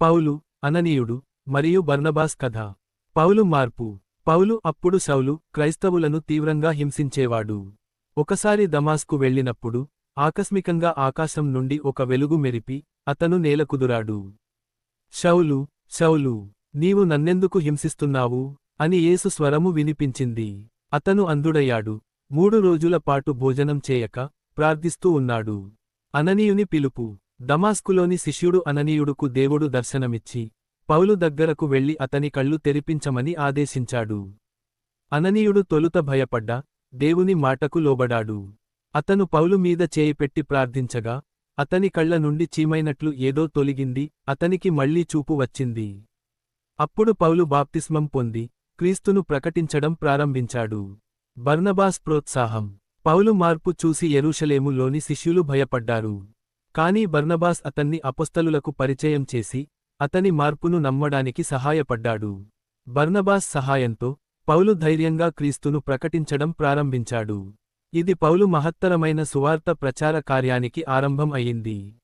పౌలు అననీయుడు మరియు బర్నబాస్ కథ. పౌలు మార్పు. పౌలు అప్పుడు సౌలు క్రైస్తవులను తీవ్రంగా హింసించేవాడు. ఒకసారి దమాస్కు వెళ్ళినప్పుడు ఆకస్మికంగా ఆకాశం నుండి ఒక వెలుగు మెరిపి అతను నేలకుదురాడు షౌలు షౌలు నీవు నన్నెందుకు హింసిస్తున్నావు అని యేసు స్వరము వినిపించింది. అతను అందుడయ్యాడు. మూడు రోజుల పాటు భోజనం చేయక ప్రార్థిస్తూ ఉన్నాడు. అననీయుని పిలుపు. దమాస్కులోని శిష్యుడు అననీయుడుకు దేవుడు దర్శనమిచ్చి పౌలు దగ్గరకు వెళ్ళి అతని కళ్ళు తెరిపించమని ఆదేశించాడు. అననీయుడు తొలుత భయపడ్డా దేవుని మాటకు లోబడాడు. అతను పౌలు మీద చేయి పెట్టి ప్రార్థించగా అతని కళ్ళ నుండి చీమైనట్లు ఏదో తొలిగింది అతనికి మళ్ళీ చూపు వచ్చింది. అప్పుడు పౌలు బాప్తిస్మం పొంది క్రీస్తును ప్రకటించడం ప్రారంభించాడు. బర్నబాస్ ప్రోత్సాహం. పౌలు మార్పు చూసి ఎరుషలేములోని శిష్యులు భయపడ్డారు. కాని బర్నబాస్ అతన్ని అపొస్తలులకు పరిచయం చేసి అతని మార్పును నమ్మడానికి సహాయపడ్డాడు. బర్నబాస్ సహాయంతో పౌలు ధైర్యంగా క్రీస్తును ప్రకటించడం ప్రారంభించాడు. ఇది పౌలు మహత్తరమైన సువార్త ప్రచార కార్యానికి ఆరంభం అయింది.